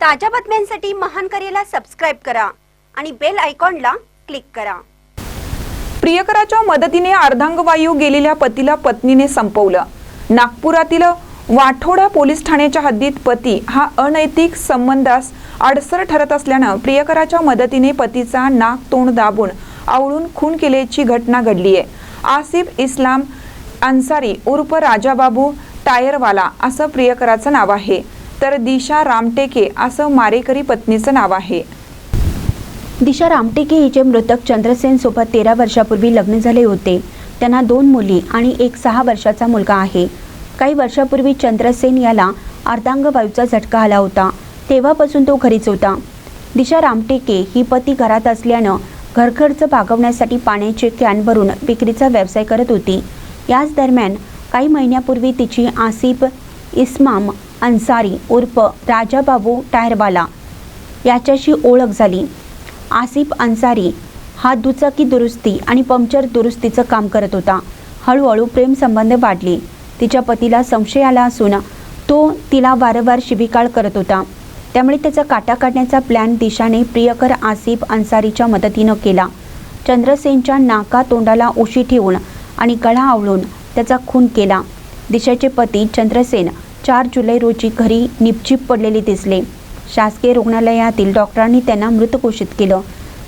ताज्या बातम्यांसाठी महान करेला सबस्क्राईब करा आणि बेल आयकॉनला क्लिक करा. प्रियकराच्या मदतीने अर्धांगवायू गेलेल्या पतीला पत्नीने संपवलं. नागपुरातील वाठोडा पोलीस ठाण्याच्या हद्दीत पती हा अनैतिक संबंधास अडसर ठरत असल्यानं प्रियकराच्या मदतीने पतीचा नाक तोंड दाबून आवळून खून केल्याची घटना घडली आहे. आसिफ इस्लाम अन्सारी उर्फ राजाबाबू टायरवाला असं प्रियकराचं नाव आहे. तर दिशा रामटेके असं मारेकरी पत्नीचं नाव आहे. दिशा रामटेके हिचे मृतक चंद्रसेन सोबत तेरा वर्षापूर्वी लग्न झाले होते. त्यांना दोन मुली आणि एक सहा वर्षाचा मुलगा आहे. काही वर्षापूर्वी चंद्रसेन याला अर्धांगवायूचा झटका आला होता. तेव्हापासून तो घरीच होता. दिशा रामटेके ही पती घरात असल्यानं घरखर्च भागवण्यासाठी पाण्याचे कॅन भरून विक्रीचा व्यवसाय करत होती. याच दरम्यान काही महिन्यापूर्वी तिची आसिफ इस्माम अन्सारी उर्फ राजाबाबू टायरवाला याच्याशी ओळख झाली. आसिफ अन्सारी हा दुचाकी दुरुस्ती आणि पंक्चर दुरुस्तीचं काम करत होता. हळूहळू प्रेमसंबंध वाढले. तिच्या पतीला संशय आला असून तो तिला वारंवार शिबिकाळ करत होता. त्यामुळे त्याचा काटा काढण्याचा प्लॅन दिशाने प्रियकर आसिफ अन्सारीच्या मदतीनं केला. चंद्रसेनच्या नाका तोंडाला उशी ठेवून आणि गळा आवळून त्याचा खून केला. दिशाचे पती चंद्रसेन चार जुलै रोजी घरी निपचिप पडलेले दिसले. शासकीय रुग्णालयातील डॉक्टरांनी त्यांना मृत घोषित केलं.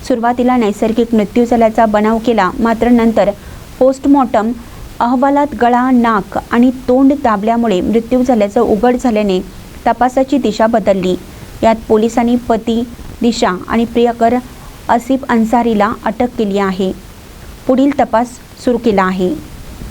सुरुवातीला नैसर्गिक मृत्यू झाल्याचा बनाव केला मात्र नंतर पोस्टमॉर्टम अहवालात गळा नाक आणि तोंड दाबल्यामुळे मृत्यू झाल्याचं उघड झाल्याने तपासाची दिशा बदलली. यात पोलिसांनी पती दिशा आणि प्रियकर असिफ अन्सारीला अटक केली आहे. पुढील तपास सुरू केला आहे.